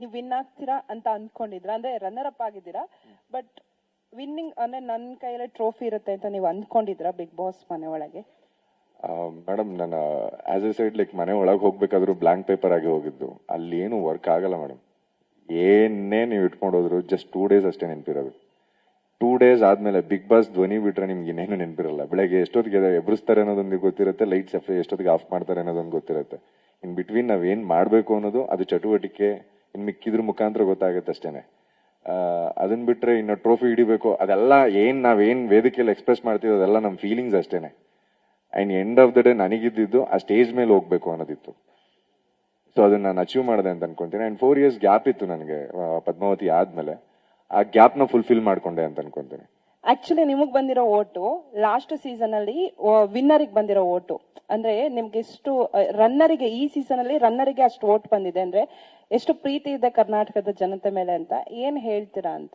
ನೀವು ವಿನ್ ಆಗ್ತೀರಾ ಅಂತ ಅಂದ್ಕೊಂಡಿದ್ರ ಅಂದ್ರೆ ರನ್ನರ್ ಅಪ್ ಆಗಿದ್ದೀರಾ ಬಟ್ ವಿನ್ನಿಂಗ್ ಅಂದ್ರೆ ನನ್ನ ಕೈಯಲ್ಲಿ ಟ್ರೋಫಿ ಇರುತ್ತೆ ಅಂತ ನೀವು ಅಂದ್ಕೊಂಡಿದ್ರಾ ಬಿಗ್ ಬಾಸ್ ಮನೆ ಒಳಗೆ? ಮೇಡಮ್ ನಾನು ಆಸ್ ಎ ಸೈಡ್ ಲೈಕ್ ಮನೆ ಒಳಗೆ ಹೋಗ್ಬೇಕಾದ್ರೂ ಬ್ಲಾಂಕ್ ಪೇಪರ್ ಆಗಿ ಹೋಗಿದ್ದು. ಅಲ್ಲಿ ಏನು ವರ್ಕ್ ಆಗಲ್ಲ ಮೇಡಮ್ ಏನೇ ನೀವು ಇಟ್ಕೊಂಡು ಹೋದ್ರು ಜಸ್ಟ್ ಟೂ ಡೇಸ್ ಅಷ್ಟೇ ನೆನಪಿರೋದು. ಟೂ ಡೇಸ್ ಆದ್ಮೇಲೆ ಬಿಗ್ ಬಾಸ್ ಧ್ವನಿ ಬಿಟ್ರೆ ನಿಮ್ಗೆ ಇನ್ನೇನು ನೆನಪಿರಲ್ಲ. ಬೆಳಗ್ಗೆ ಎಷ್ಟೊತ್ತಿಗೆ ಎಬ್ರಿಸ್ತಾರೆ ಅನ್ನೋದೊಂದು ಗೊತ್ತಿರುತ್ತೆ ಲೈಟ್ಸ್ ಎಷ್ಟೊತ್ತಿಗೆ ಆಫ್ ಮಾಡ್ತಾರೆ ಅನ್ನೋದೊಂದು ಗೊತ್ತಿರುತ್ತೆ. ಇನ್ ಬಿಟ್ವೀನ್ ನಾವೇನು ಮಾಡ್ಬೇಕು ಅನ್ನೋದು, ಅದು ಚಟುವಟಿಕೆ ಇನ್ ಮಿಕ್ಕಿದ್ರ ಮುಖಾಂತರ ಗೊತ್ತಾಗುತ್ತೆ ಅಷ್ಟೇನೆ. ಅದನ್ನ ಬಿಟ್ಟರೆ ಇನ್ನು ಟ್ರೋಫಿ ಹಿಡಿಬೇಕು, ಅದೆಲ್ಲ ಏನ್ ನಾವೇನು ವೇದಿಕೆಯಲ್ಲಿ ಎಕ್ಸ್ಪ್ರೆಸ್ ಮಾಡ್ತೀವಿ ಅದೆಲ್ಲ ನಮ್ಮ ಫೀಲಿಂಗ್ಸ್ ಅಷ್ಟೇನೆ. And end of the day ನನಗಿದ್ದಿದ್ದು ಆ ಸ್ಟೇಜ್ ಮೇಲೆ ಹೋಗ್ಬೇಕು ಅನ್ನೋದಿತ್ತು. ಸೊ ಅದನ್ನ ನಾನು ಅಚೀವ್ ಮಾಡಿದೆ ಅಂತ ಅನ್ಕೊಂತೀನಿ. ಅಂಡ್ ಫೋರ್ ಇಯರ್ಸ್ ಗ್ಯಾಪ್ ಇತ್ತು ನನಗೆ ಪದ್ಮಾವತಿ ಆದ್ಮೇಲೆ. ಆ ಗ್ಯಾಪ್ನ ಫುಲ್ಫಿಲ್ ಮಾಡ್ಕೊಂಡೆ ಅಂತ ಅನ್ಕೊಂತೀನಿ. ಆಕ್ಚುಲಿ ನಿಮಗ್ ಬಂದಿರೋ ಓಟು ಲಾಸ್ಟ್ ಸೀಸನ್ ಅಲ್ಲಿ ವಿನ್ನರಿಗೆ ಬಂದಿರೋ ಓಟು. ಅಂದ್ರೆ ನಿಮ್ಗೆ ಎಷ್ಟು ರನ್ನರಿಗೆ ಈ ಸೀಸನ್ ಅಲ್ಲಿ ರನ್ನರಿಗೆ ಅಷ್ಟು ಓಟ್ ಬಂದಿದೆ ಅಂದ್ರೆ ಎಷ್ಟು ಪ್ರೀತಿ ಇದೆ ಕರ್ನಾಟಕದ ಜನತೆ ಮೇಲೆ ಅಂತ ಏನ್ ಹೇಳ್ತೀರಾ ಅಂತ?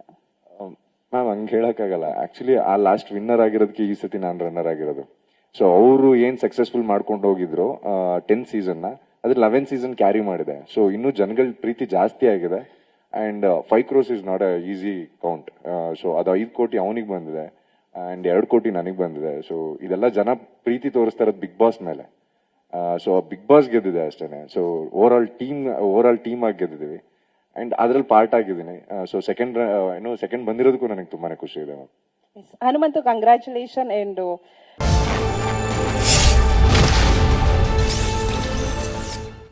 ಮ್ಯಾಮ್, ಹಂಗೆ ಹೇಳಕ್ಕಾಗಲ್ಲ. ಆಕ್ಚುಲಿ ಆ ಲಾಸ್ಟ್ ವಿನ್ನರ್ ಆಗಿರೋದಕ್ಕೆ ಈ ಸತಿ ನಾನು ರನ್ನರ್ ಆಗಿರೋದು. ಸೊ ಅವರು ಏನ್ ಸಕ್ಸಸ್ಫುಲ್ ಮಾಡ್ಕೊಂಡು ಹೋಗಿದ್ರು ಟೆನ್ ಸೀಸನ್ನ ಅದ್ರ ಲೆವೆನ್ ಸೀಸನ್ ಕ್ಯಾರಿ ಮಾಡಿದೆ. ಸೊ ಇನ್ನು ಜನಗಳ ಪ್ರೀತಿ ಜಾಸ್ತಿ ಆಗಿದೆ. And five crores is not a easy count so ಅದು ಐದು ಕೋಟಿ ಅವನಿಗೆ ಬಂದಿದೆ. ಆ್ಯಂಡ್ ಎರಡು ಕೋಟಿ ನನಗೆ ಬಂದಿದೆ. ಸೊ ಇದೆಲ್ಲ ಜನ ಪ್ರೀತಿ ತೋರಿಸ್ತಾ ಇರೋದು ಬಿಗ್ ಬಾಸ್ ಮೇಲೆ. ಸೊ ಬಿಗ್ ಬಾಸ್ ಗೆದ್ದಿದೆ ಅಷ್ಟೇನೆ. So overall team overall team ಆಗಿ ಗೆದ್ದಿದ್ದೀವಿ. ಅಂಡ್ ಅದ್ರಲ್ಲಿ ಪಾರ್ಟ್ ಆಗಿದ್ದೀನಿ. ಸೊ ಸೆಕೆಂಡ್ ಏನು ಸೆಕೆಂಡ್ ಬಂದಿರೋದಕ್ಕೂ ನನಗೆ ತುಂಬಾನೇ ಖುಷಿ ಇದೆ. Hanumanthu congratulation and